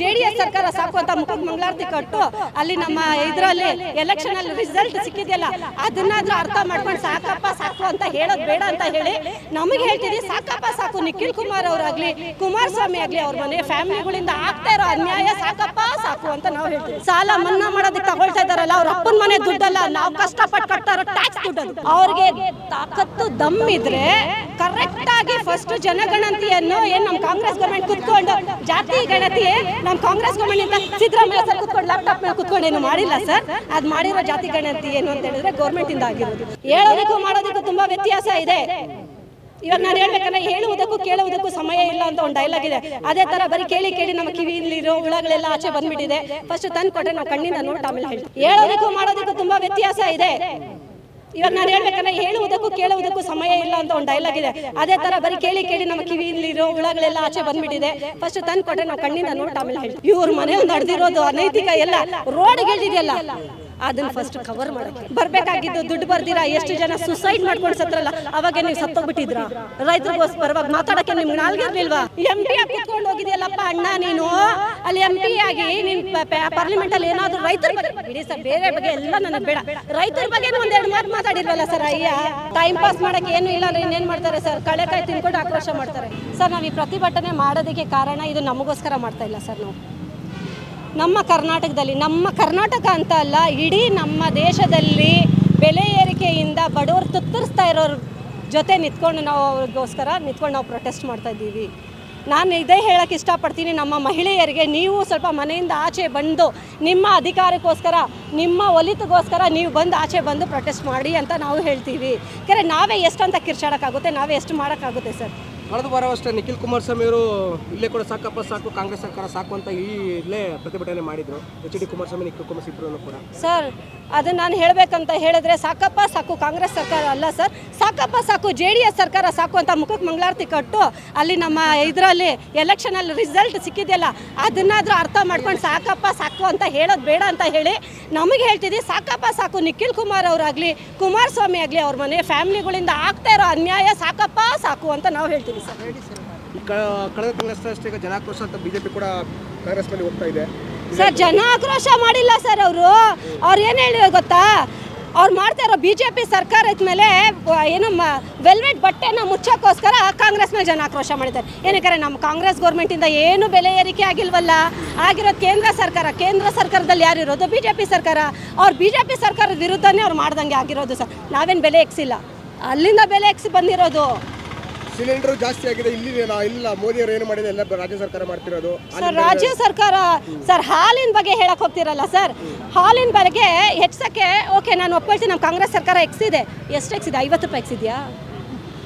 J D S ಸರ್ಕಾರ ಸಾಕು ಅಂತ ಮುಖಕ್ಕೆ ಮಂಗಳಾರತಿ ಕಟ್ಟು ಅಲ್ಲಿ ನಮ್ಮ ಇದರಲ್ಲಿ ಎಲೆಕ್ಷನ್ ಅಲ್ಲಿ ರಿಸಲ್ಟ್ ಸಿಕ್ಕಿದೆಯಲ್ಲ, ಅದನ್ನಾದ್ರೂ ಅರ್ಥ ಮಾಡ್ಕೊಂಡು ಸಾಕಪ್ಪ, ಸಾಕು ಅಂತ ಹೇಳೋದು ಬೇಡ ಅಂತ ಹೇಳಿ ನಮಗೆ ಹೇಳ್ತೀವಿ ಸಾಕಪ್ಪ, ಸಾಕು. ನಿಖಿಲ್ ಕುಮಾರ್ ಅವರಾಗ್ಲಿ, ಕುಮಾರಸ್ವಾಮಿ ಆಗ್ಲಿ ಅವ್ರ ಮನೆ ಫ್ಯಾಮಿಲಿಗಳಿಂದ ಆಗ್ತಾ ಇರೋ ಅನ್ಯಾಯ ಸಾಕಪ್ಪ, ಸಾಕು ಅಂತ ನಾವು ಹೇಳ್ತೀವಿ. ಸಾಲ ಮನ್ನಾ ಮಾಡೋದಕ್ಕೆ ತಗೊಳ್ತಾ ಇದಾರಲ್ಲ ಅವ್ರ ಅಪ್ಪನ ಮನೆ ದುಡ್ಡಲ್ಲ, ನಾವು ಕಷ್ಟಪಟ್ಟು ಕಟ್ತಾ ಟ್ಯಾಕ್ಸ್ ದುಡ್ಡು ಅವ್ರಿಗೆ ತಾಕತ್ತು ದಮ್ ಇದ್ರೆ ಕರೆಕ್ಟ್ ಆಗಿ ಫಸ್ಟ್ ಜನಗಣತಿಯನ್ನು ಏನು ನಮ್ಮ ಕಾಂಗ್ರೆಸ್ ಗವರ್ಮೆಂಟ್ ಕುತ್ಕೊಂಡು, ಜಾತಿ ಗಣತಿ ನಮ್ಮ ಕಾಂಗ್ರೆಸ್ ಗವರ್ಮೆಂಟ್ ಸಿದ್ದರಾಮಯ್ಯ ಸರ್ ಕುತ್ಕೊಂಡು ಲ್ಯಾಪ್ಟಾಪ್ ಮೇಲೆ ಕುತ್ಕೊಂಡು ಏನು ಮಾಡಿಲ್ಲ ಸರ್? ಅದು ಮಾಡಿರೋ ಜಾತಿ ಗಣತಿ ಏನು ಅಂತ ಹೇಳಿದ್ರೆ ಗೌರ್ಮೆಂಟ್ ಇಂದ ಆಗಿರೋದು. ಹೇಳೋದಕ್ಕೂ ಮಾಡೋದಕ್ಕೂ ತುಂಬಾ ವ್ಯತ್ಯಾಸ ಇದೆ. ಇವಾಗ ನಾನು ಹೇಳ್ಬೇಕಂದ್ರೆ ಹೇಳುವುದಕ್ಕೂ ಕೇಳುವುದಕ್ಕೂ ಸಮಯ ಇಲ್ಲ ಅಂತ ಒಂದು ಡೈಲಾಗ್ ಇದೆ. ಅದೇ ತರ ಬರೀ ಕೇಳಿ ಕೇಳಿ ನಮ್ಮ ಕಿವಿಯಲ್ಲಿರೋ ಹುಳಗಳೆಲ್ಲ ಆಚೆ ಬಂದ್ಬಿಟ್ಟಿದೆ. ಫಸ್ಟ್ ತಂದು ಕೊಟ್ಟರೆ ನಾವು ಕಣ್ಣಿಂದ ನೋಡ್ತಾ ಆಮೇಲೆ ಹೇಳಿ ಹೇಳೋದಕ್ಕೂ ಮಾಡೋದಕ್ಕೂ ತುಂಬಾ ವ್ಯತ್ಯಾಸ ಇದೆ. ಇವಾಗ ನಾನು ಹೇಳ್ಬೇಕಂದ್ರೆ ಹೇಳುವುದಕ್ಕೂ ಕೇಳುವುದಕ್ಕೂ ಸಮಯ ಇಲ್ಲ ಅಂತ ಒಂದು ಡೈಲಾಗ್ ಇದೆ. ಅದೇ ತರ ಬರೀ ಕೇಳಿ ಕೇಳಿ ನಮ್ಮ ಕಿವಿಯಲ್ಲಿರೋ ಹುಳಗಳೆಲ್ಲ ಆಚೆ ಬಂದ್ಬಿಟ್ಟಿದೆ. ಫಸ್ಟ್ ತಂದು ಕೊಟ್ಟರೆ ನಾವು ಕಣ್ಣಿಂದ ನೋಡಿ ಆಮೇಲೆ ಹೇಳಿ ಇವ್ರ ಮನೆ ನಡೆದಿರೋದು ಅನೈತಿಕ ಎಲ್ಲ. ರೋಡ್ಗೆ ಇಳಿದಿದೆಯಲ್ಲ. ಅದನ್ನ ಫಸ್ಟ್ ಕವರ್ ಮಾಡಕ್ಕೆ. ಬರ್ಬೇಕಾಗಿದ್ದು ದುಡ್ಡು ಬರ್ದಿರಾ? ಎಷ್ಟು ಜನ ಸುಸೈಡ್ ಮಾಡ್ಕೊಂಡು ಸತ್ರಲ್ಲ ಅವಾಗ ನೀವು ಸತ್ತೋಗ್ಬಿಟ್ಟಿದ್ರ? ರೈತರಿಗೋಸ್ಕರವಾಗ ಮಾತಾಡಕ್ಕೆ ನಿಮ್ಗೆ ನಾಲ್ಗಿರ್ಲಿಲ್ವಾ? ಎಂ ಪಿ ಆಗಿ ಕುತ್ಕೊಂಡು ಹೋಗಿದ್ಯಲ್ಲಪ್ಪ ಅಣ್ಣ ನೀನು? ಅಲ್ಲಿ ಎಂ ಪಿ ಆಗಿ ನೀನ್ ಪಾರ್ಲಿಮೆಂಟ್ ಅಲ್ಲಿ ಏನಾದ್ರು ರೈತರ ಬಗ್ಗೆ ಬೇರೆ ಬಗ್ಗೆ ಎಲ್ಲ ನನಗೆ ಬೇಡ. ರೈತರ ಬಗ್ಗೆ ಒಂದೆರಡು ಮಾತು ಮಾತಾಡಿಲ್ವಲ್ಲ ಸರ್, ಅಯ್ಯ? ಟೈಮ್ ಪಾಸ್ ಮಾಡಕ್ಕೆ ಏನು ಇಲ್ಲ ಅಂದ್ರೆ ಇನ್ನೇನ್ ಮಾಡ್ತಾರೆ ಸರ್? ಕಳೆಕಾಯಿ ತಿನ್ಕೊಂಡು ಆಕ್ರೋಶ ಮಾಡ್ತಾರೆ. ಸರ್, ನಾವು ಈ ಪ್ರತಿಭಟನೆ ಮಾಡೋದಕ್ಕೆ ಕಾರಣ ಇದು ನಮಗೋಸ್ಕರ ಮಾಡ್ತಾ ಇಲ್ಲ ಸರ್ ನಾವು. ನಮ್ಮ ಕರ್ನಾಟಕದಲ್ಲಿ, ನಮ್ಮ ಕರ್ನಾಟಕ ಅಂತ ಅಲ್ಲ, ಇಡೀ ನಮ್ಮ ದೇಶದಲ್ಲಿ ಬೆಲೆ ಏರಿಕೆಯಿಂದ ಬಡವರು ತುತ್ತರಿಸ್ತಾ ಇರೋರ ಜೊತೆ ನಿಂತ್ಕೊಂಡು ನಾವು ಅವ್ರಿಗೋಸ್ಕರ ನಿಂತ್ಕೊಂಡು ನಾವು ಪ್ರೊಟೆಸ್ಟ್ ಮಾಡ್ತಾ ಇದ್ದೀವಿ. ನಾನು ಇದೇ ಹೇಳಕ್ಕೆ ಇಷ್ಟಪಡ್ತೀನಿ, ನಮ್ಮ ಮಹಿಳೆಯರಿಗೆ ನೀವು ಸ್ವಲ್ಪ ಮನೆಯಿಂದ ಆಚೆ ಬಂದು ನಿಮ್ಮ ಅಧಿಕಾರಕ್ಕೋಸ್ಕರ, ನಿಮ್ಮ ಒಲಿತಗೋಸ್ಕರ ನೀವು ಬಂದು ಆಚೆ ಬಂದು ಪ್ರೊಟೆಸ್ಟ್ ಮಾಡಿ ಅಂತ ನಾವು ಹೇಳ್ತೀವಿ. ಯಾಕಂದರೆ ನಾವೇ ಎಷ್ಟು ಅಂತ ಕಿರ್ಚಾಡೋಕ್ಕಾಗುತ್ತೆ, ನಾವೇ ಎಷ್ಟು ಮಾಡೋಕ್ಕಾಗುತ್ತೆ ಸರ್? ಕಳೆದ ವಾರ ನಿಖಿಲ್ ಕುಮಾರಸ್ವಾಮಿ ಅವರು ಇಲ್ಲೇ ಕೂಡ ಸಾಕಪ್ಪ, ಸಾಕು, ಕಾಂಗ್ರೆಸ್ ಸರ್ಕಾರ ಸಾಕು ಅಂತ ಈ ಇಲ್ಲೇ ಪ್ರತಿಭಟನೆ ಮಾಡಿದ್ರು. ಎಚ್ ಡಿ ಕುಮಾರಸ್ವಾಮಿ, ನಿಖಿಲ್ ಕುಮಾರ್ ಇಬ್ಬರು ಕೂಡ. ಸರ್, ಅದನ್ನ ನಾನು ಹೇಳಬೇಕಂತ ಹೇಳಿದ್ರೆ ಸಾಕಪ್ಪ, ಸಾಕು ಕಾಂಗ್ರೆಸ್ ಸರ್ಕಾರ ಅಲ್ಲ ಸರ್. ಸಾಕಪ್ಪ, ಸಾಕು ಜೆ ಡಿ ಎಸ್ ಸರ್ಕಾರ ಸಾಕು ಅಂತ ಮುಖಕ್ಕೆ ಮಂಗಳಾರತಿ ಕಟ್ಟು ಅಲ್ಲಿ ನಮ್ಮ ಇದರಲ್ಲಿ ಎಲೆಕ್ಷನ್ ಅಲ್ಲಿ ರಿಸಲ್ಟ್ ಸಿಕ್ಕಿದೆಯಲ್ಲ, ಅದನ್ನಾದರೂ ಅರ್ಥ ಮಾಡ್ಕೊಂಡು ಸಾಕಪ್ಪ, ಸಾಕು ಅಂತ ಹೇಳೋದು ಬೇಡ ಅಂತ ಹೇಳಿ ನಮಗೆ ಹೇಳ್ತಿದ್ದೀವಿ ಸಾಕಪ್ಪ, ಸಾಕು ನಿಖಿಲ್ ಕುಮಾರ್ ಅವರಾಗಲಿ ಕುಮಾರಸ್ವಾಮಿ ಆಗಲಿ ಅವ್ರ ಮನೆ ಫ್ಯಾಮಿಲಿಗಳಿಂದ ಆಗ್ತಾ ಇರೋ ಅನ್ಯಾಯ ಸಾಕಪ್ಪ, ಸಾಕು ಅಂತ ನಾವು ಹೇಳ್ತೀವಿ ಈ ಕಳೆದ ತಿಂಗಳಷ್ಟೇ ಈಗ ಜನಾಕ್ರೋಶ ಅಂತ ಬಿಜೆಪಿ ಕೂಡ ಕಾಂಗ್ರೆಸ್ ಮೇಲೆ ಹೋಗ್ತಾ ಇದೆ. ಸರ್ ಜನ ಆಕ್ರೋಶ ಮಾಡಿಲ್ಲ ಸರ್ ಅವರು. ಅವ್ರು ಏನು ಹೇಳಿರೋ ಗೊತ್ತಾ? ಅವ್ರು ಮಾಡ್ತಾ ಇರೋ ಬಿ ಜೆ ಪಿ ಸರ್ಕಾರ ಇದ್ಮೇಲೆ ಏನು ವೆಲ್ವೆಟ್ ಬಟ್ಟೆನ ಮುಚ್ಚೋಕ್ಕೋಸ್ಕರ ಕಾಂಗ್ರೆಸ್ ಮೇಲೆ ಜನ ಆಕ್ರೋಶ ಮಾಡಿದ್ದಾರೆ. ಏನಕ್ಕೆ ನಮ್ಮ ಕಾಂಗ್ರೆಸ್ ಗೌರ್ಮೆಂಟಿಂದ ಏನು ಬೆಲೆ ಏರಿಕೆ ಆಗಿಲ್ವಲ್ಲ? ಆಗಿರೋ ಕೇಂದ್ರ ಸರ್ಕಾರ. ಕೇಂದ್ರ ಸರ್ಕಾರದಲ್ಲಿ ಯಾರು ಇರೋದು? ಬಿ ಜೆ ಪಿ ಸರ್ಕಾರ. ಅವ್ರು ಬಿ ಜೆ ಪಿ ಸರ್ಕಾರದ ವಿರುದ್ಧನೇ ಅವ್ರು ಮಾಡ್ದಂಗೆ ಆಗಿರೋದು ಸರ್. ನಾವೇನು ಬೆಲೆ ಎಕ್ಸಿಲ್ಲ ಅಲ್ಲಿಂದ ಬೆಲೆ ಎಕ್ಸಿ ಬಂದಿರೋದು. ಸಿಲಿಂಡರ್ ಜಾಸ್ತಿ ಆಗಿದೆ ಇಲ್ಲಿ ಇಲ್ಲ ಮೋದಿ ಅವರು ಏನು ಮಾಡಿದೆ ಎಲ್ಲ ರಾಜ್ಯ ಸರ್ಕಾರ ಮಾಡ್ತಿರೋದು. ಸರ್ ರಾಜ್ಯ ಸರ್ಕಾರ ಸರ್ ಹಾಲಿನ ಬಗ್ಗೆ ಹೇಳಕ್ ಹೋಗ್ತಿರಲ್ಲ ಸರ್? ಹಾಲಿನ ಬಗ್ಗೆ ಹೆಚ್ಚಕ್ಕೆ ಓಕೆ ನಾನು ಒಪ್ಕೊಳ್ತೀನಿ ನಮ್ಮ ಕಾಂಗ್ರೆಸ್ ಸರ್ಕಾರ ಎಕ್ಸಿದೆ ಎಷ್ಟು ಎಕ್ಸಿದೆ ಐವತ್ತು ರೂಪಾಯಿ ಎಕ್ಸಿದ್ಯಾ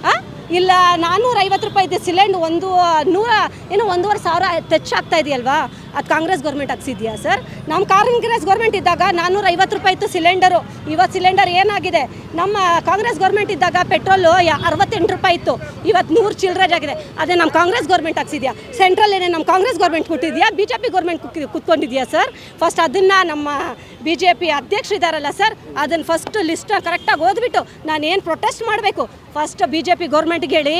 ಆ? ಇಲ್ಲ ನಾನ್ನೂರ ಐವತ್ತು ರೂಪಾಯಿ ಸಿಲಿಂಡ್ ಒಂದು ನೂರ ಏನೋ ಒಂದೂವರೆ ಸಾವಿರ ಟಚ್ ಆಗ್ತಾ ಇದೆಯಲ್ವಾ? ಅದು ಕಾಂಗ್ರೆಸ್ ಗೌರ್ಮೆಂಟ್ ಹಾಕ್ಸಿದ್ಯಾ ಸರ್ ನಮ್ಮ ಕಾಂಗ್ರೆಸ್ ಗೌರ್ಮೆಂಟ್ ಇದ್ದಾಗ ನಾನ್ನೂರ ಐವತ್ತು ರೂಪಾಯಿ ಇತ್ತು ಸಿಲಿಂಡರು. ಇವತ್ತು ಸಿಲಿಂಡರ್ ಏನಾಗಿದೆ? ನಮ್ಮ ಕಾಂಗ್ರೆಸ್ ಗೌರ್ಮೆಂಟ್ ಇದ್ದಾಗ ಪೆಟ್ರೋಲು ಅರವತ್ತೆಂಟು ರೂಪಾಯಿ ಇತ್ತು. ಇವತ್ತು ನೂರು ಚಿಲ್ಡ್ರೇಜ್ ಆಗಿದೆ. ಅದೇ ನಮ್ಮ ಕಾಂಗ್ರೆಸ್ ಗೌರ್ಮೆಂಟ್ ಹಾಕ್ಸಿದ್ಯಾ? ಸೆಂಟ್ರಲ್ ಏನೇ ನಮ್ಮ ಕಾಂಗ್ರೆಸ್ ಗೌರ್ಮೆಂಟ್ ಕೊಟ್ಟಿದ್ಯಾ ಬಿ ಜೆ ಪಿ ಗೌರ್ಮೆಂಟ್ ಕುತ್ಕೊಂಡಿದ್ಯಾ ಸರ್ ಫಸ್ಟ್ ಅದನ್ನು ನಮ್ಮ ಬಿ ಜೆ ಪಿ ಅಧ್ಯಕ್ಷರು ಇದ್ದಾರಲ್ಲ ಸರ್ ಅದನ್ನು ಫಸ್ಟ್ ಲಿಸ್ಟ್ ಕರೆಕ್ಟಾಗಿ ಓದ್ಬಿಟ್ಟು ನಾನು ಏನು ಪ್ರೊಟೆಸ್ಟ್ ಮಾಡಬೇಕು? ಫಸ್ಟ್ ಬಿ ಜೆ ಪಿ ಗೌರ್ಮೆಂಟ್ಗೆ ಹೇಳಿ,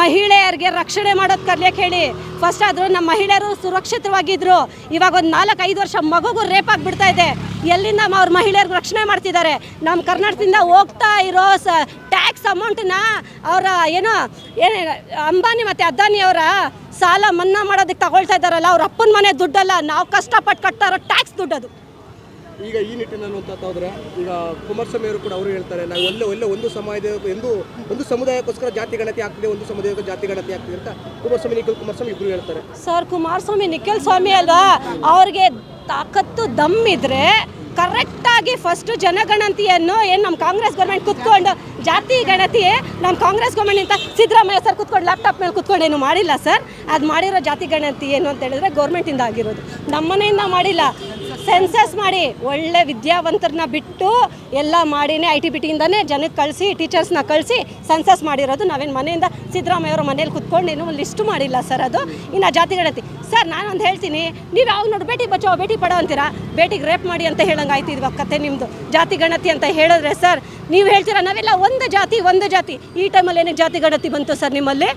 ಮಹಿಳೆಯರಿಗೆ ರಕ್ಷಣೆ ಮಾಡೋದು ಕಲಿಯಕ್ಕೆ ಹೇಳಿ. ಫಸ್ಟ್ ಆದರೂ ನಮ್ಮ ಮಹಿಳೆಯರು ಸುರಕ್ಷಿತವಾಗಿದ್ದರು ಇವಾಗ ಒಂದು ನಾಲ್ಕು ಐದು ವರ್ಷ ಮಗುಗೂ ರೇಪ್ ಆಗಿಬಿಡ್ತಾ ಇದೆ. ಎಲ್ಲಿಂದ ಅವ್ರ ಮಹಿಳೆಯರಿಗೆ ರಕ್ಷಣೆ ಮಾಡ್ತಿದ್ದಾರೆ? ನಮ್ಮ ಕರ್ನಾಟಕದಿಂದ ಹೋಗ್ತಾ ಇರೋ ಸ ಟ್ಯಾಕ್ಸ್ ಅಮೌಂಟನ್ನ ಅವರ ಏನೋ, ಏನು ಅಂಬಾನಿ ಮತ್ತು ಅದಾನಿ ಅವರ ಸಾಲ ಮನ್ನಾ ಮಾಡೋದಕ್ಕೆ ತಗೊಳ್ತಾ ಇದ್ದಾರಲ್ಲ, ಅವ್ರ ಅಪ್ಪನ ಮನೆ ದುಡ್ಡಲ್ಲ, ನಾವು ಕಷ್ಟಪಟ್ಟು ಕಟ್ತಾ ಇರೋ ಟ್ಯಾಕ್ಸ್ ದುಡ್ಡದು ಈಗ ಈ ನಿಟ್ಟಿನಲ್ಲಿ ಅಂತ ಹೋದ್ರೆ ಈಗ ಕುಮಾರಸ್ವಾಮಿ ಅವರು ಕೂಡ ಅವರು ಹೇಳ್ತಾರೆ, ನಾವು ಒಳ್ಳೆ ಒಳ್ಳೆ ಒಂದು ಸಮಾಜ, ಎಂದು, ಒಂದು ಸಮುದಾಯಕ್ಕೋಸ್ಕರ ಜಾತಿ ಗಣತಿ ಆಗ್ತಿದೆ, ಒಂದು ಸಮುದಾಯಕ್ಕೆ ಜಾತಿ ಗಣತಿ ಆಗ್ತಿದೆ ಅಂತ ಕುಮಾರಸ್ವಾಮಿ, ನಿಖಿಲ್ ಕುಮಾರಸ್ವಾಮಿ ಇಬ್ರು ಹೇಳ್ತಾರೆ. ಸರ್ ಕುಮಾರಸ್ವಾಮಿ, ನಿಖಿಲ್ ಸ್ವಾಮಿ ಅಲ್ವಾ? ಅವ್ರಿಗೆ ತಾಕತ್ತು ದಮ್ಮಿದ್ರೆ ಕರೆಕ್ಟಾಗಿ ಫಸ್ಟ್ ಜನಗಣತಿಯನ್ನು ಏನು ನಮ್ಮ ಕಾಂಗ್ರೆಸ್ ಗೌರ್ಮೆಂಟ್ ಕುತ್ಕೊಂಡು ಜಾತಿ ಗಣತಿ ನಮ್ಮ ಕಾಂಗ್ರೆಸ್ ಗೌರ್ಮೆಂಟ್ ಅಂತ ಸಿದ್ದರಾಮಯ್ಯ ಸರ್ ಕುತ್ಕೊಂಡು ಲ್ಯಾಪ್ಟಾಪ್ ಮೇಲೆ ಕುತ್ಕೊಂಡು ಏನು ಮಾಡಿಲ್ಲ ಸರ್ ಅದು ಮಾಡಿರೋ ಜಾತಿ ಗಣತಿ ಏನು ಅಂತ ಹೇಳಿದ್ರೆ ಗೌರ್ಮೆಂಟಿಂದ ಆಗಿರೋದು. ನಮ್ಮನೆಯಿಂದ ಮಾಡಿಲ್ಲ. ಸೆನ್ಸಸ್ ಮಾಡಿ ಒಳ್ಳೆ ವಿದ್ಯಾವಂತರನ್ನ ಬಿಟ್ಟು ಎಲ್ಲ ಮಾಡಿನೇ ಐ ಟಿ ಬಿ ಟಿಯಿಂದನೇ ಜನಕ್ಕೆ ಕಳಿಸಿ, ಟೀಚರ್ಸ್ನ ಕಳಿಸಿ ಸೆನ್ಸಸ್ ಮಾಡಿರೋದು. ನಾವೇನು ಮನೆಯಿಂದ ಸಿದ್ದರಾಮಯ್ಯ ಅವರ ಮನೇಲಿ ಕುತ್ಕೊಂಡು ಏನು ಲಿಸ್ಟು ಮಾಡಿಲ್ಲ ಸರ್ ಅದು. ಇನ್ನು ಜಾತಿ ಗಣತಿ ಸರ್, ನಾನೊಂದು ಹೇಳ್ತೀನಿ, ನೀವು ಯಾವಾಗ ನೋಡಿ ಬೇಟಿ ಬಚಾವ್ ಬೇಟಿ ಪಡೋ ಅಂತೀರಾ? ಬೇಟಿಗೆ ರೇಪ್ ಮಾಡಿ ಅಂತ ಹೇಳಂಗೆ ಆಯ್ತು ಇವಾಗ ಕತೆ ನಿಮ್ಮದು ಜಾತಿ ಗಣತಿ ಅಂತ ಹೇಳಿದ್ರೆ ಸರ್, ನೀವು ಹೇಳ್ತೀರಾ ನಾವೆಲ್ಲ ಒಂದು ಜಾತಿ ಒಂದು ಜಾತಿ. ಈ ಟೈಮಲ್ಲಿ ಏನಕ್ಕೆ ಜಾತಿ ಗಣತಿ ಬಂತು ಸರ್ ನಿಮ್ಮಲ್ಲಿ?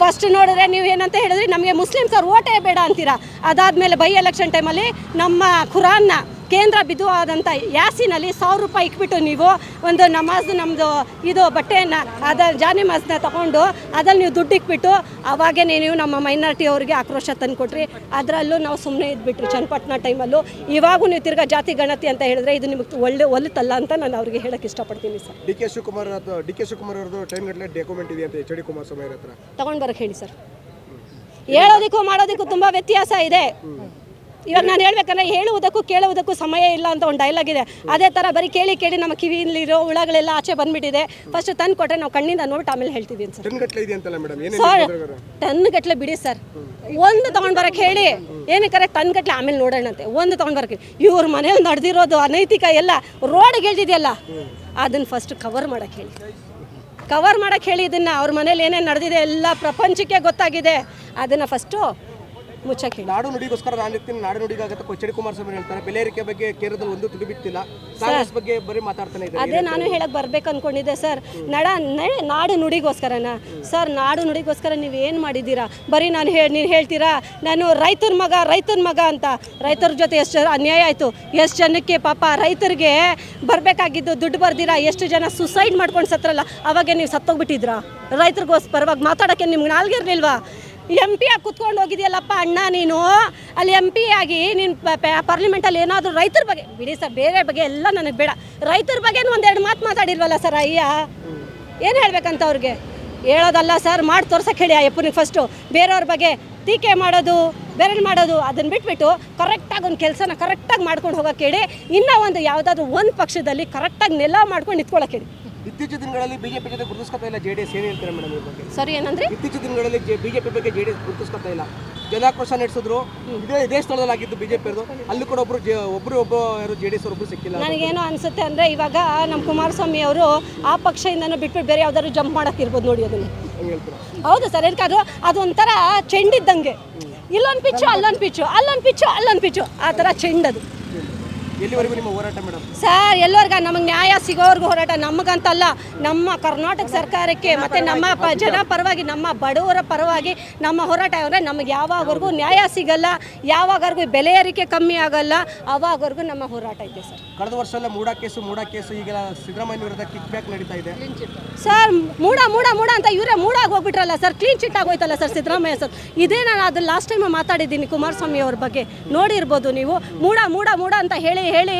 ಫಸ್ಟ್ ನೋಡಿದ್ರೆ ನೀವು ಏನಂತ ಹೇಳಿದ್ರಿ, ನಮಗೆ ಮುಸ್ಲಿಮ್ಸ್ ಓಟೇ ಬೇಡ ಅಂತೀರಾ? ಅದಾದಮೇಲೆ ಬೈ ಎಲೆಕ್ಷನ್ ಟೈಮಲ್ಲಿ ನಮ್ಮ ಖುರಾನ್ನ ಕೇಂದ್ರ ಬಿದ್ದು ಆದಂಥ ಯಾಸಿನಲ್ಲಿ ಸಾವಿರ ರೂಪಾಯಿ ಇಕ್ಬಿಟ್ಟು ನೀವು ಒಂದು ನಮಾಜ್ ನಮ್ಮದು ಇದು ಬಟ್ಟೆಯನ್ನು ಅದ ಜಾನಿಮಾಜ್ನ ತಗೊಂಡು ಅದ್ರಲ್ಲಿ ನೀವು ದುಡ್ಡು ಇಕ್ಬಿಟ್ಟು ಅವಾಗೇ ನೀವು ನಮ್ಮ ಮೈನಾರಿಟಿ ಅವರಿಗೆ ಆಕ್ರೋಶ ತಂದುಕೊಟ್ರಿ. ಅದರಲ್ಲೂ ನಾವು ಸುಮ್ಮನೆ ಇದ್ಬಿಟ್ರಿ ಚನ್ನಪಟ್ಟಣ ಟೈಮಲ್ಲೂ ಇವಾಗೂ ನೀವು ತಿರ್ಗಾ ಜಾತಿ ಗಣತಿ ಅಂತ ಹೇಳಿದ್ರೆ ಇದು ನಿಮಗೆ ಒಳ್ಳೆ ಒಲಿತಲ್ಲ ಅಂತ ನಾನು ಅವ್ರಿಗೆ ಹೇಳಕ್ಕೆ ಇಷ್ಟಪಡ್ತೀನಿ sir. D K Shivakumar D K Shivakumar ಅವ್ರದ್ದು ಟೈಮ್ ಗಟ್ಟಲೆ ಡಾಕ್ಯುಮೆಂಟ್ ಇದೆ ಅಂತ ಎಚ್ ಡಿ ಕುಮಾರ್ ಸ್ವಾಮಿ ಹತ್ರ? ತಗೊಂಡು ಬರಕ್ಕೆ ಹೇಳಿ ಸರ್. ಹೇಳೋದಕ್ಕೂ ಮಾಡೋದಕ್ಕೂ ತುಂಬ ವ್ಯತ್ಯಾಸ ಇದೆ. ಇವಾಗ ನಾನು ಹೇಳ್ಬೇಕಂದ್ರೆ ಹೇಳುವುದಕ್ಕೂ ಕೇಳುವುದಕ್ಕೂ ಸಮಯ ಇಲ್ಲ ಅಂತ ಒಂದು ಡೈಲಾಗ್ ಇದೆ. ಅದೇ ಥರ ಬರೀ ಕೇಳಿ ಕೇಳಿ ನಮ್ಮ ಕಿವಿಯಲ್ಲಿರೋ ಹುಳಗಳೆಲ್ಲ ಆಚೆ ಬಂದ್ಬಿಟ್ಟಿದೆ. ಫಸ್ಟ್ ತಂದು ಕೊಟ್ಟರೆ ನಾವು ಕಣ್ಣಿಂದ ನೋಡ್ಬಿಟ್ಟು ಆಮೇಲೆ ಹೇಳ್ತೀವಿ ಸರ್. ಸರ್ ಟನ್ ಗಟ್ಲೆ ಬಿಡಿ ಸರ್. ಒಂದು ತಗೊಂಡ್ ಬರಕ್ಕೆ ಹೇಳಿ. ಏನಕ್ಕೆ ಟನ್ ಗಟ್ಲೆ ಆಮೇಲೆ ನೋಡೋಣಂತೆ. ಒಂದು ತಗೊಂಡ್ ಬರಕ್ಕೆ. ಇವ್ರ ಮನೇಲಿ ನಡೆದಿರೋದು ಅನೈತಿಕ ಎಲ್ಲ ರೋಡ್ಗೆ ಇಳ್ದಿದೆಯಲ್ಲ ಅದನ್ನ ಫಸ್ಟ್ ಕವರ್ ಮಾಡಕ್ಕೆ ಹೇಳಿ. ಕವರ್ ಮಾಡಕ್ಕೆ ಹೇಳಿ ಇದನ್ನ. ಅವ್ರ ಮನೇಲಿ ಏನೇನು ನಡೆದಿದೆ ಎಲ್ಲ ಪ್ರಪಂಚಕ್ಕೆ ಗೊತ್ತಾಗಿದೆ. ಅದನ್ನ ಫಸ್ಟು ಮುಚ್ಚಕ್ಕೆ ನಾಡು ನುಡಿಗೋಸ್ಕರ ನಾನು ಇರ್ತೀನಿ. ನಾಡು ನುಡಿಗಾಗತ್ತೆ. ಎಚ್ ಡಿ ಕುಮಾರಸ್ವಾಮಿ ಹೇಳ್ತಾರೆ ಬೆಲೆರಿಕೆ ಬಗ್ಗೆ ಕೇರಳದಲ್ಲಿ ಒಂದು ತುಡಿ ಬಿಟ್ಟಿಲ್ಲ. ಕಾಂಗ್ರೆಸ್ ಬಗ್ಗೆ ಬರೀ ಮಾತಾಡ್ತಾನೆ ಇದ್ದಾರೆ. ಅದೇ ನಾನು ಹೇಳಕ್ ಬರ್ಬೇಕು ಅನ್ಕೊಂಡಿದ್ದೆ ಸರ್. ನಡ ನಾಡು ನುಡಿಗೋಸ್ಕರನ? ಸರ್ ನಾಡು ನುಡಿಗೋಸ್ಕರ ನೀವು ಏನು ಮಾಡಿದ್ದೀರಾ? ಬರೀ ನಾನು ಹೇಳಿ ನೀವು ಹೇಳ್ತೀರಾ? ನಾನು ರೈತರ ಮಗ ರೈತನ ಮಗ ಅಂತ. ರೈತರ ಜೊತೆ ಎಷ್ಟು ಅನ್ಯಾಯ ಆಯಿತು. ಎಷ್ಟು ಜನಕ್ಕೆ ಪಾಪ ರೈತರಿಗೆ ಬರಬೇಕಾಗಿದ್ದು ದುಡ್ಡು ಬರ್ದಿರಾ? ಎಷ್ಟು ಜನ ಸುಸೈಡ್ ಮಾಡ್ಕೊಂಡು ಸತ್ತರಲ್ಲ? ಅವಾಗೆ ನೀವು ಸತ್ತೋಗ್ಬಿಟ್ಟಿದ್ರಾ? ರೈತರಿಗೋಸ್ ಪರವಾಗಿ ಮಾತಾಡೋಕ್ಕೆ ನಿಮ್ಗೆ ನಾಲ್ಗೆ ಇರಲಿಲ್ವಾ ಎಂ ಪಿ ಆಗಿ ಕುತ್ಕೊಂಡು ಹೋಗಿದೆಯಲ್ಲಪ್ಪ ಅಣ್ಣ ನೀನು? ಅಲ್ಲಿ ಎಂ ಪಿ ಆಗಿ ನೀನು ಪಾರ್ಲಿಮೆಂಟಲ್ಲಿ ಏನಾದರೂ ರೈತರ ಬಗ್ಗೆ ಬಿಡಿ ಸರ್, ಬೇರೆ ಬಗ್ಗೆ ಎಲ್ಲ ನನಗೆ ಬೇಡ. ರೈತರ ಬಗ್ಗೆ ಒಂದೆರಡು ಮಾತು ಮಾತಾಡಿಲ್ವಲ್ಲ ಸರ್ ಅಯ್ಯ? ಏನು ಹೇಳ್ಬೇಕಂತ ಅವ್ರಿಗೆ? ಹೇಳೋದಲ್ಲ ಸರ್, ಮಾಡಿ ತೋರ್ಸಕ್ಕೆ ಹೇಳಿ ಆ ಯಪ್ಪನಿಗೆ ಫಸ್ಟು ಬೇರೆಯವ್ರ ಬಗ್ಗೆ ಟೀಕೆ ಮಾಡೋದು ಬೇರೆ ಮಾಡೋದು ಅದನ್ನು ಬಿಟ್ಬಿಟ್ಟು ಕರೆಕ್ಟಾಗಿ ಒಂದು ಕೆಲಸನ ಕರೆಕ್ಟಾಗಿ ಮಾಡ್ಕೊಂಡು ಹೋಗೋಕೆ ಹೇಳಿ, ಇನ್ನೂ ಒಂದು ಯಾವುದಾದ್ರೂ ಒಂದು ಪಕ್ಷದಲ್ಲಿ ಕರೆಕ್ಟಾಗಿ ನೆಲ ಮಾಡ್ಕೊಂಡು ನಿಂತ್ಕೊಳ್ಳೋಕೆ ಹೇಳಿ. ಇತ್ತೀಚಿನ ದಿನಗಳಲ್ಲಿ ಬಿಜೆಪಿ ಜೊತೆ ಗುರುತಿಸ್ಕೊತಾ ಇಲ್ಲ ಜೆಡಿಎಸ್ ಏನು ಹೇಳ್ತಾರೆ ಮೇಡಮ್ ಇದ್ರ ಬಗ್ಗೆ? ಸರಿ ಏನಂದ್ರೆ? ಇತ್ತೀಚಿನ ದಿನಗಳಲ್ಲಿ ಬಿಜೆಪಿ ಬಗ್ಗೆ ಜೆ ಡಿ ಎಸ್ ಗುರುತಿಸ್ಕೊತಾ ಇಲ್ಲ. ಜನಾಕ್ರೋಶ ನಡೆಸಿದ್ರು. ಇದೇ ಇದೇ ಸ್ಥಳದಲ್ಲಿ ಆಗಿದ್ದು ಬಿಜೆಪಿ ಅಲ್ಲಿ ಕೂಡ ಒಬ್ರು ಒಬ್ರು ಒಬ್ಬ ಯಾರು ಜೆ ಡಿ ಎಸ್ ಒಬ್ರು ಸಿಕ್ಕಿಲ್ಲ. ನನಗೇನು ಅನ್ಸುತ್ತೆ ಅಂದ್ರೆ ಇವಾಗ ನಮ್ಮ ಕುಮಾರಸ್ವಾಮಿ ಅವರು ಆ ಪಕ್ಷದಿಂದನೂ ಬಿಟ್ಬಿಟ್ಟು ಬೇರೆ ಯಾವ್ದಾದ್ರು ಜಂಪ್ ಮಾಡಕ್ಕಿರ್ಬೋದು ನೋಡಿ ಅದನ್ನು. ಹೌದು ಸರ್ ಯಾಕಂದ್ರೆ ಅದೊಂಥರ ಚೆಂಡಿದ್ದಂಗೆ. ಇಲ್ಲೊಂದು ಪಿಚ್ಚು ಅಲ್ಲೊಂದು ಪಿಚ್ಚು ಅಲ್ಲೊಂದು ಪಿಚ್ಚು ಅಲ್ಲೊಂದು ಪಿಚ್ಚು. ಆ ಥರ ಚೆಂಡದು ಎಲ್ಲಿವರೆಗೂ ನಿಮ್ಮ ಹೋರಾಟ ಮೇಡಮ್? ಸರ್ ಎಲ್ಲರಿಗ ನಮಗೆ ನ್ಯಾಯ ಸಿಗೋವರೆಗೂ ಹೋರಾಟ ನಮಗಂತಲ್ಲ. ನಮ್ಮ ಕರ್ನಾಟಕ ಸರ್ಕಾರಕ್ಕೆ ಮತ್ತು ನಮ್ಮ ಪ ಜನ ಪರವಾಗಿ ನಮ್ಮ ಬಡವರ ಪರವಾಗಿ ನಮ್ಮ ಹೋರಾಟ ಅಂದರೆ ನಮಗೆ ಯಾವಾಗವರೆಗೂ ನ್ಯಾಯ ಸಿಗಲ್ಲ. ಯಾವಾಗವರೆಗೂ ಬೆಲೆ ಏರಿಕೆ ಕಮ್ಮಿ ಆಗಲ್ಲ. ಅವಾಗವರೆಗೂ ನಮ್ಮ ಹೋರಾಟ ಇದೆ ಸರ್. ಕಳೆದ ವರ್ಷ ಎಲ್ಲ ಮೂಡಾ ಕೇಸು ಮೂಡ ಕೇಸು ಈಗ ಸಿದ್ದರಾಮಯ್ಯ ವಿರುದ್ಧ ಕಿಕ್ ಬ್ಯಾಕ್ ನಡೀತಾ ಇದೆ. ಸರ್ ಮೂಡ ಮೂಡ ಮೂಡ ಅಂತ ಇವರೇ ಮೂಡಾಗಿ ಹೋಗ್ಬಿಟ್ರಲ್ಲ ಸರ್. ಕ್ಲೀನ್ ಚಿಟ್ ಆಗೋಯ್ತಲ್ಲ ಸರ್ ಸಿದ್ದರಾಮಯ್ಯ ಸರ್. ಇದೇ ನಾನು ಅದು ಲಾಸ್ಟ್ ಟೈಮ್ ಮಾತಾಡಿದ್ದೀನಿ ಕುಮಾರಸ್ವಾಮಿ ಅವ್ರ ಬಗ್ಗೆ. ನೋಡಿರ್ಬೋದು ನೀವು. ಮೂಡ ಮೂಡ ಮೂಡ ಅಂತ ಹೇಳಿ ಹೇಳಿ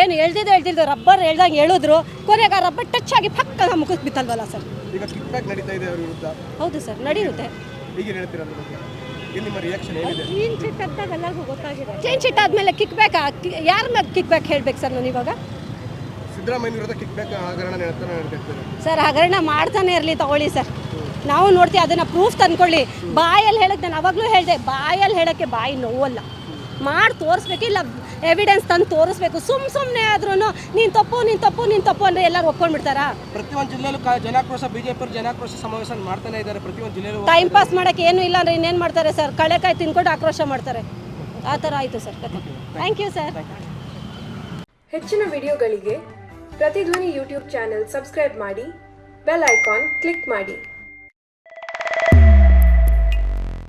ಏನು ಹೇಳ್ದಿದ್ದು ಹೇಳ್ತಿದ್ದು ರಬ್ಬರ್ ಹೇಳ್ದಂಗೆ ಹೇಳಿದ್ರು. ಕೊನೆಗೆ ಆ ರಬ್ಬರ್ ಟಚ್ ಆಗಿ ಪಕ್ಕ ಮುಗಿಸ್ ಬಿತ್ತಲ್ವಲ್ಲ ಸರ್? ಈಗ ಕಿಕ್ ಬ್ಯಾಕ್ ನಡೀತಾ ಇದೆ ಅವ್ರ ವಿರುದ್ಧ. ಹೌದು ಸರ್ ನಡೆಯುತ್ತೆ ಈಗ ಹೇಳ್ತೀರಾ ಅದ್ರ ಬಗ್ಗೆ? ಏನು ನಿಮ್ಮ ರಿಯಾಕ್ಷನ್ ಏನಿದೆ? ಕ್ಲೀನ್ ಚಿಟ್ ಅಂತ ಎಲ್ಲರಿಗೂ ಗೊತ್ತಾಗಿದೆ. ಕ್ಲೀನ್ ಚಿಟ್ ಆದಮೇಲೆ ಕಿಕ್ ಬ್ಯಾಕ್ ಯಾರ ಮೇಲೆ ಕಿಕ್ ಬ್ಯಾಕ್ ಹೇಳ್ಬೇಕು ಸರ್ ನಾನು ಇವಾಗ? ಸಿದ್ದರಾಮಯ್ಯ ವಿರುದ್ಧ ಕಿಕ್ ಬ್ಯಾಕ್ ಹಗರಣ ಹೇಳ್ತಾನೆ ಹೇಳ್ತಿರ್ತಾರೆ ಸರ್ ಹಗರಣ ಮಾಡ್ತಾನೆ ಇರಲಿ ತಗೊಳ್ಳಿ ಸರ್. ನಾವು ನೋಡ್ತೀವಿ ಅದನ್ನ ಪ್ರೂಫ್ ತಂದ್ಕೊಳ್ಳಿ. ಬಾಯಲ್ಲಿ ಹೇಳಕ್ಕೆ ನಾನು ಅವಾಗಲೂ ಹೇಳಿದೆ ಬಾಯಲ್ಲಿ ಹೇಳಕ್ಕೆ ಬಾಯಿ ನೋವಲ್ಲ. ಮಾಡಿ ತೋರಿಸ್ಬೇಕು ಇಲ್ಲ ಎವಿಡೆನ್ಸ್ ತಂದು ತೋರಿಸ್ಬೇಕು. ಸುಮ್ ಸುಮ್ಮನೆ ಆದ್ರೂ ನೀನ್ ತಪ್ಪು ನೀನ್ ತಪ್ಪು ನೀನ್ ತಪ್ಪು ಅಂದ್ರೆ ಎಲ್ಲರೂ ಒಪ್ಕೊಂಡ್ಬಿಡ್ತಾರಾ ಪ್ರತಿಯೊಂದು ಜಿಲ್ಲೆಯಲ್ಲೂ ಕ- ಜನಾಕ್ರೋಶ ಬಿಜೆಪಿ ಜನಾಕ್ರೋಶ ಸಮಾವೇಶ ಮಾಡ್ತಾನೆ ಇದ್ದಾರೆ ಪ್ರತಿಯೊಂದು ಜಿಲ್ಲೆಯಲ್ಲೂ. ಟೈಮ್ ಪಾಸ್ ಮಾಡೋಕ್ಕೆ ಏನು ಇಲ್ಲ ಅಂದ್ರೆ ಇನ್ನೇನು ಮಾಡ್ತಾರೆ ಸರ್ ಕಳೆಕಾಯಿ ತಿನ್ಕೊಂಡು ಆಕ್ರೋಶ ಮಾಡ್ತಾರೆ. ಆ ಥರ ಆಯಿತು ಸರ್ ಥ್ಯಾಂಕ್ ಯು ಸರ್ ಹೆಚ್ಚಿನ ವಿಡಿಯೋಗಳಿಗೆ ಪ್ರತಿಧ್ವನಿ ಯೂಟ್ಯೂಬ್ ಚಾನೆಲ್ ಸಬ್ಸ್ಕ್ರೈಬ್ ಮಾಡಿ ಬೆಲ್ ಐಕಾನ್ ಕ್ಲಿಕ್ ಮಾಡಿ.